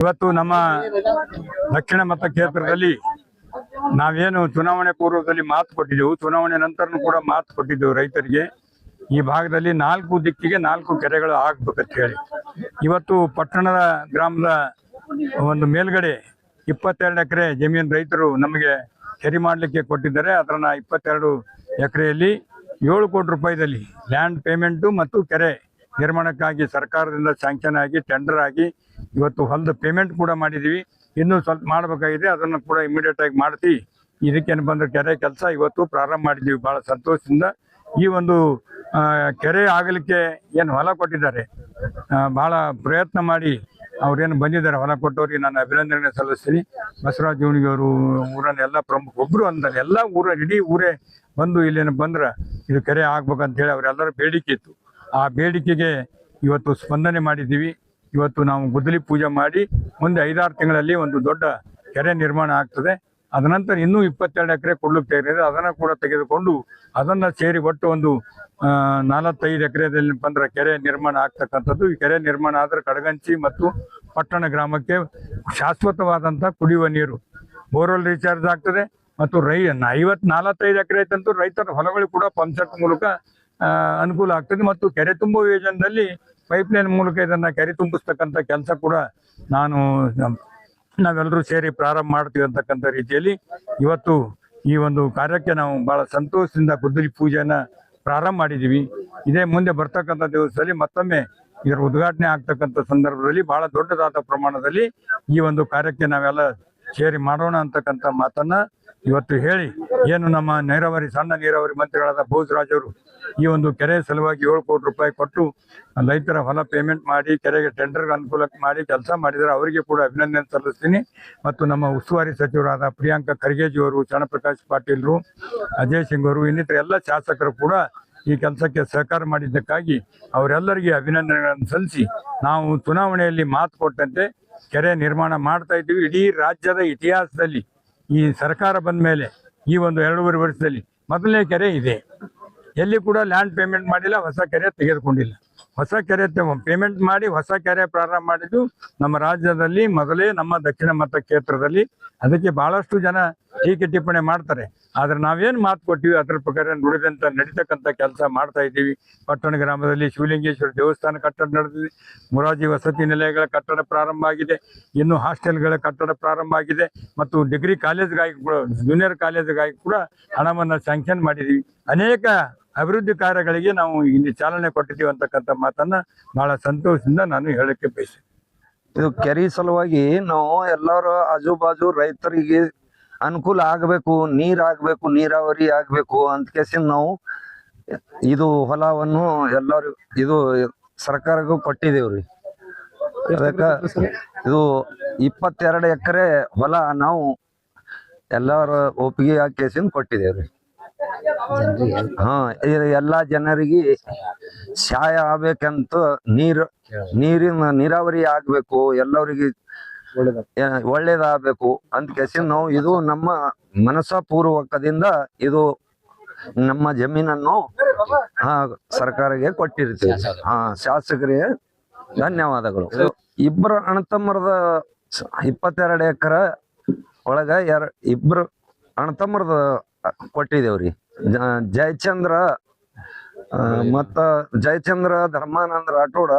ಇವತ್ತು ನಮ್ಮ ದಕ್ಷಿಣ ಮತ ಕ್ಷೇತ್ರದಲ್ಲಿ ನಾವೇನು ಚುನಾವಣೆ ಪೂರ್ವದಲ್ಲಿ ಮಾತು ಕೊಟ್ಟಿದ್ದೆವು. ಚುನಾವಣೆ ನಂತರನೂ ಕೂಡ ಮಾತು ಕೊಟ್ಟಿದ್ದೆವು ರೈತರಿಗೆ. ಈ ಭಾಗದಲ್ಲಿ ನಾಲ್ಕು ದಿಕ್ಕಿಗೆ ನಾಲ್ಕು ಕೆರೆಗಳು ಆಗ್ಬೇಕಂತ ಹೇಳಿ. ಇವತ್ತು ಪಟ್ಟಣದ ಗ್ರಾಮದ ಒಂದು ಮೇಲ್ಗಡೆ ಇಪ್ಪತ್ತೆರಡು ಎಕರೆ ಜಮೀನು ರೈತರು ನಮಗೆ ಕೆರೆ ಮಾಡಲಿಕ್ಕೆ ಕೊಟ್ಟಿದ್ದಾರೆ. ಅದನ್ನ ಇಪ್ಪತ್ತೆರಡು ಎಕರೆಯಲ್ಲಿ ಏಳು ಕೋಟಿ ರೂಪಾಯಿದಲ್ಲಿ ಲ್ಯಾಂಡ್ ಪೇಮೆಂಟು ಮತ್ತು ಕೆರೆ ನಿರ್ಮಾಣಕ್ಕಾಗಿ ಸರ್ಕಾರದಿಂದ ಸ್ಯಾಂಕ್ಷನ್ ಆಗಿ ಟೆಂಡರ್ ಆಗಿ ಇವತ್ತು ಹೊಲದ ಪೇಮೆಂಟ್ ಕೂಡ ಮಾಡಿದ್ದೀವಿ ಇನ್ನೂ ಸ್ವಲ್ಪ ಮಾಡಬೇಕಾಗಿದೆ. ಅದನ್ನು ಕೂಡ ಇಮಿಡಿಯೇಟ್ ಆಗಿ ಮಾಡ್ತಿ ಇದಕ್ಕೇನು ಬಂದ ಕೆರೆ ಕೆಲಸ ಇವತ್ತು ಪ್ರಾರಂಭ ಮಾಡಿದ್ದೀವಿ. ಬಹಳ ಸಂತೋಷದಿಂದ ಈ ಒಂದು ಕೆರೆ ಆಗಲಿಕ್ಕೆ ಏನು ಹೊಲ ಕೊಟ್ಟಿದ್ದಾರೆ. ಬಹಳ ಪ್ರಯತ್ನ ಮಾಡಿ ಅವ್ರೇನು ಬಂದಿದ್ದಾರೆ. ಹೊಲ ಕೊಟ್ಟವ್ರಿಗೆ ನಾನು ಅಭಿನಂದನೆ ಸಲ್ಲಿಸ್ತೀನಿ. ಬಸವರಾಜ್ ಅವರು ಊರನ್ನ ಎಲ್ಲ ಪ್ರಮುಖ ಒಬ್ಬರು ಅಂತಾರೆ ಎಲ್ಲ ಊರ, ಇಡೀ ಊರೇ ಬಂದು ಇಲ್ಲೇನು ಬಂದ್ರೆ ಇದು ಕೆರೆ ಆಗ್ಬೇಕಂತ ಹೇಳಿ ಅವರೆಲ್ಲರ ಬೇಡಿಕೆ ಇತ್ತು. ಆ ಬೇಡಿಕೆಗೆ ಇವತ್ತು ಸ್ಪಂದನೆ ಮಾಡಿದ್ದೀವಿ. ಇವತ್ತು ನಾವು ಗುದ್ದಲಿ ಪೂಜೆ ಮಾಡಿ ಮುಂದೆ ಐದಾರು ತಿಂಗಳಲ್ಲಿ ಒಂದು ದೊಡ್ಡ ಕೆರೆ ನಿರ್ಮಾಣ ಆಗ್ತದೆ. ಅದನಂತರ ಇನ್ನೂ ಇಪ್ಪತ್ತೆರಡು ಎಕರೆ ಕೊಡ್ಲಿಕ್ಕೆ ಇದೆ. ಅದನ್ನು ಕೂಡ ತೆಗೆದುಕೊಂಡು ಅದನ್ನು ಸೇರಿ ಒಟ್ಟು ಒಂದು ನಾಲ್ವತ್ತೈದು ಎಕರೆದಲ್ಲಿ ಬಂದರೆ ಕೆರೆ ನಿರ್ಮಾಣ ಆಗ್ತಕ್ಕಂಥದ್ದು. ಈ ಕೆರೆ ನಿರ್ಮಾಣ ಆದರೆ ಕಡಗಂಚಿ ಮತ್ತು ಪಟ್ಟಣ ಗ್ರಾಮಕ್ಕೆ ಶಾಶ್ವತವಾದಂಥ ಕುಡಿಯುವ ನೀರು. ಬೋರ್ವೆಲ್ ರೀಚಾರ್ಜ್ ಆಗ್ತದೆ. ಮತ್ತು ರೈ ಐವತ್ತು ನಲವತ್ತೈದು ಎಕರೆ ಐತಂತೂ ರೈತರ ಹೊಲಗಳಿಗೆ ಕೂಡ ಪಂಪ್ಸೆಟ್ ಮೂಲಕ ಆ, ಅನುಕೂಲ ಆಗ್ತದೆ. ಮತ್ತು ಕೆರೆ ತುಂಬುವ ಯೋಜನೆಯಲ್ಲಿ ಪೈಪ್ಲೈನ್ ಮೂಲಕ ಇದನ್ನ ಕೆರೆ ತುಂಬಿಸ್ತಕ್ಕಂಥ ಕೆಲಸ ಕೂಡ ನಾನು ನಾವೆಲ್ಲರೂ ಸೇರಿ ಪ್ರಾರಂಭ ಮಾಡ್ತೀವಿ ಅಂತಕ್ಕಂಥ ರೀತಿಯಲ್ಲಿ ಇವತ್ತು ಈ ಒಂದು ಕಾರ್ಯಕ್ಕೆ ನಾವು ಬಹಳ ಸಂತೋಷದಿಂದ ಕುದುರಿ ಪೂಜೆಯನ್ನ ಪ್ರಾರಂಭ ಮಾಡಿದ್ದೀವಿ ಇದೇ ಮುಂದೆ ಬರ್ತಕ್ಕಂಥ ದಿವಸದಲ್ಲಿ ಮತ್ತೊಮ್ಮೆ ಇದರ ಉದ್ಘಾಟನೆ ಆಗ್ತಕ್ಕಂಥ ಸಂದರ್ಭದಲ್ಲಿ ಬಹಳ ದೊಡ್ಡದಾದ ಪ್ರಮಾಣದಲ್ಲಿ ಈ ಒಂದು ಕಾರ್ಯಕ್ಕೆ ನಾವೆಲ್ಲ ಸೇರಿ ಮಾಡೋಣ ಅಂತಕ್ಕಂಥ ಮಾತನ್ನ ಇವತ್ತು ಹೇಳಿ ಏನು ನಮ್ಮ ನೀರಾವರಿ, ಸಣ್ಣ ನೀರಾವರಿ ಮಂತ್ರಿಗಳಾದ ಭೂಸರಾಜ್ ಅವರು ಈ ಒಂದು ಕೆರೆ ಸಲುವಾಗಿ ಏಳು ಕೋಟಿ ರೂಪಾಯಿ ಕೊಟ್ಟು ರೈತರ ಹೊಲ ಪೇಮೆಂಟ್ ಮಾಡಿ, ಕೆರೆಗೆ ಟೆಂಡರ್ ಅನುಕೂಲಕ್ಕೆ ಮಾಡಿ, ಕೆಲಸ ಮಾಡಿದರೆ ಅವರಿಗೆ ಕೂಡ ಅಭಿನಂದನೆ ಸಲ್ಲಿಸ್ತೀನಿ. ಮತ್ತು ನಮ್ಮ ಉಸ್ತುವಾರಿ ಸಚಿವರಾದ ಪ್ರಿಯಾಂಕ ಖರ್ಗೆಜಿಯವರು ಚನ್ನಪ್ರಕಾಶ್ ಪಾಟೀಲ್ರು ಅಜಯ್ ಸಿಂಗ್ ಅವರು, ಇನ್ನಿತರ ಎಲ್ಲ ಶಾಸಕರು ಕೂಡ ಈ ಕೆಲಸಕ್ಕೆ ಸಹಕಾರ ಮಾಡಿದ್ದಕ್ಕಾಗಿ ಅವರೆಲ್ಲರಿಗೆ ಅಭಿನಂದನೆಗಳನ್ನು ಸಲ್ಲಿಸಿ ನಾವು ಚುನಾವಣೆಯಲ್ಲಿ ಮಾತು ಕೊಟ್ಟಂತೆ ಕೆರೆ ನಿರ್ಮಾಣ ಮಾಡ್ತಾ ಇದ್ದೀವಿ. ಇಡೀ ರಾಜ್ಯದ ಇತಿಹಾಸದಲ್ಲಿ ಈ ಸರ್ಕಾರ ಬಂದ ಮೇಲೆ ಈ ಒಂದು ಎರಡೂವರೆ ವರ್ಷದಲ್ಲಿ ಮೊದಲನೇ ಕೆರೆ ಇದೆ. ಎಲ್ಲಿ ಕೂಡ ಲ್ಯಾಂಡ್ ಪೇಮೆಂಟ್ ಮಾಡಿಲ್ಲ, ಹೊಸ ಕೆರೆ ತೆಗೆದುಕೊಂಡಿಲ್ಲ. ಹೊಸ ಕೆರೆ ಪೇಮೆಂಟ್ ಮಾಡಿ ಹೊಸ ಕೆರೆ ಪ್ರಾರಂಭ ಮಾಡಿದ್ದು ನಮ್ಮ ರಾಜ್ಯದಲ್ಲಿ ಮೊದಲೇ ನಮ್ಮ ದಕ್ಷಿಣ ಮತ ಕ್ಷೇತ್ರದಲ್ಲಿ. ಅದಕ್ಕೆ ಬಹಳಷ್ಟು ಜನ ಟೀಕೆ ಟಿಪ್ಪಣಿ ಮಾಡ್ತಾರೆ. ಆದ್ರೆ ನಾವೇನ್ ಮಾತು ಕೊಟ್ಟಿವಿ, ಅದ್ರ ಪ್ರಕಾರ ನುಡಿದಂತ ನಡೀತಕ್ಕಂಥ ಕೆಲಸ ಮಾಡ್ತಾ ಇದ್ದೀವಿ. ಪಟ್ಟಣ ಗ್ರಾಮದಲ್ಲಿ ಶಿವಲಿಂಗೇಶ್ವರ ದೇವಸ್ಥಾನ ಕಟ್ಟಡ ನಡೆದಿದೆ. ಮುರಾಜಿ ವಸತಿ ನಿಲಯಗಳ ಕಟ್ಟಡ ಪ್ರಾರಂಭ ಆಗಿದೆ. ಇನ್ನು ಹಾಸ್ಟೆಲ್ಗಳ ಕಟ್ಟಡ ಪ್ರಾರಂಭ ಆಗಿದೆ. ಮತ್ತು ಡಿಗ್ರಿ ಕಾಲೇಜ್ಗಾಗಿ ಕೂಡ ಜೂನಿಯರ್ ಕಾಲೇಜ್ಗಾಗಿ ಕೂಡ ಹಣವನ್ನು ಸ್ಯಾಂಕ್ಷನ್ ಮಾಡಿದೀವಿ ಅನೇಕ ಅಭಿವೃದ್ಧಿ ಕಾರ್ಯಗಳಿಗೆ ನಾವು ಇಲ್ಲಿ ಚಾಲನೆ ಕೊಟ್ಟಿದ್ದೀವಿ ಅಂತಕ್ಕಂಥ ಮಾತನ್ನ ಬಹಳ ಸಂತೋಷದಿಂದ ನಾನು ಹೇಳಕ್ಕೆ ಬಯಸ್ತೇನೆ. ಇದು ಕೆರೆ ಸಲುವಾಗಿ ನಾವು ಎಲ್ಲರೂ ಆಜು ಬಾಜು ರೈತರಿಗೆ ಅನುಕೂಲ ಆಗಬೇಕು, ನೀರ್ ಆಗ್ಬೇಕು, ನೀರಾವರಿ ಆಗ್ಬೇಕು ಅಂತ ಕೇಸಿಂದ ನಾವು ಇದು ಹೊಲವನ್ನು ಎಲ್ಲರೂ ಇದು ಸರ್ಕಾರಕ್ಕೂ ಕೊಟ್ಟಿದೇವ್ರಿ ಅದಕ್ಕ ಇದು ಇಪ್ಪತ್ತೆರಡು ಎಕರೆ ಹೊಲ ನಾವು ಎಲ್ಲರ ಒಪ್ಪಿಗೆ ಹಾಕೇಸಿಂದ ಕೊಟ್ಟಿದೇವ್ರಿ ಹಾ ಇದು ಎಲ್ಲಾ ಜನರಿಗೆ ಸಹಾಯ ಆಗ್ಬೇಕಂತ ನೀರು ನೀರಿನ ನೀರಾವರಿ ಆಗ್ಬೇಕು ಎಲ್ಲರಿಗೆ ಒಳ್ಳೇದಾಗಬೇಕು. ಅಂತ ಕೆಸಿನ್ ನಾವು ಇದು ನಮ್ಮ ಮನಸ್ಸಪೂರ್ವಕದಿಂದ ಇದು ನಮ್ಮ ಜಮೀನನ್ನು ಹಾ ಸರ್ಕಾರಕ್ಕೆ ಕೊಟ್ಟಿರ್ತೀವಿ. ಹಾ ಶಾಸಕರಿಗೆ ಧನ್ಯವಾದಗಳು. ಇಬ್ಬರು ಅಣತಮ್ಮರದ ಇಪ್ಪತ್ತೆರಡು ಎಕರೆ ಒಳಗ ಎರ ಇಬ್ರು ಅಣತಮ್ಮರದ ಕೊಟ್ಟಿದೇವ್ರಿ. ಜಯಚಂದ್ರ ಮತ್ತ ಜಯಚಂದ್ರ ಧರ್ಮಾನಂದ ರಾಠೋಡ,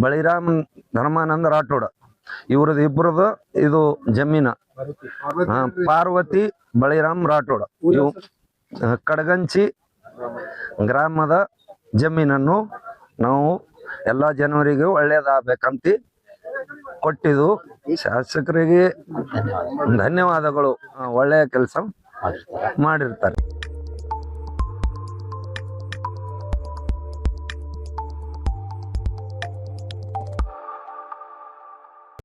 ಬಳಿರಾಮ್ ಧರ್ಮಾನಂದ ರಾಠೋಡ. ಇವ್ರದ್ದು ಇಬ್ಬರದು ಇದು ಜಮೀನ. ಪಾರ್ವತಿ, ಬಳಿರಾಮ್ ರಾಠೋಡ. ಇವು ಕಡಗಂಚಿ ಗ್ರಾಮದ ಜಮೀನನ್ನು ನಾವು ಎಲ್ಲಾ ಜನರಿಗೆ ಒಳ್ಳೇದಾಗಬೇಕಂತ ಕೊಟ್ಟಿದ್ದು. ಶಾಸಕರಿಗೆ ಧನ್ಯವಾದಗಳು. ಒಳ್ಳೆಯ ಕೆಲಸ ಮಾಡಿರ್ತಾರೆ.